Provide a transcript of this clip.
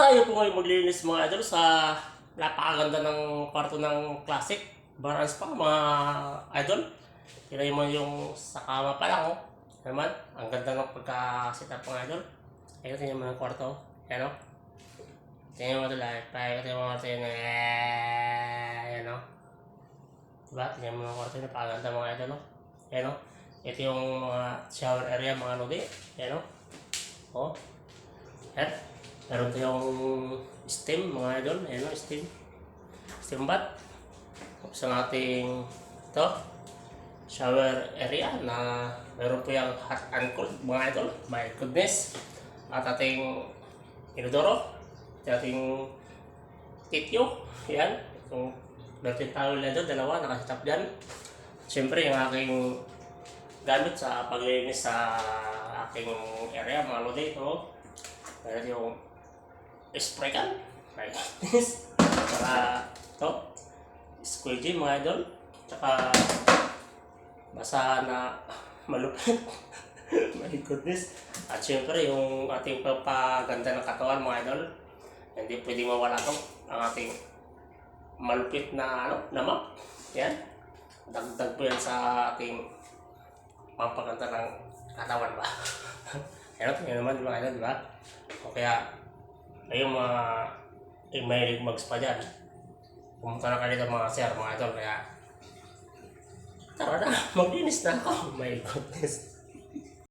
Tayo po ngayon maglilinis mga idol sa napakaganda ng kwarto ng classic. Barans pa mga idol. Tingnan mo yung sa kama pa lang oh. Naman, ang ganda ng pagka-setup mga idol. Ayun, tingnan mo yung kwarto. Ayan oh. Tingnan mo ito lahat. Tingnan mo ito yun. Ayan oh. Diba? Tingnan mo yung kwarto. Napakaganda mga idol oh. Ayan oh. Ito yung mga shower area mga nudi. Ayan oh. Oh. Ayan. Meron tayong steam mga idol. Ayan o, steam. Steam bath. Tapos ang ating ito, shower area na meron po yung hot and cold mga idol. My goodness. At ating inodoro. At ating tityo. Yan. Itong dating towel dalawa, nakasitap dyan. Siyempre, yung aking gamit sa paglilinis sa aking area, mga lodi ito. Meron yung spray can. Right. Para ito, squeegee mga idol. Tsaka basa na malupit. My goodness. At syempre yung ating pagpaganda ng katawan mga idol. Hindi pwedeng mawala to. Ang ating malupit na ano, namak. Yan. Dagdag po yan sa ating pampaganda ng katawan ba. Pero tingnan naman mga idol, di ba? O kaya, ayun mga yung mahilig mag-spa dyan. Pumunta na kayo dito mga sir, mga idol, kaya tara na, maglinis na ako. My goodness.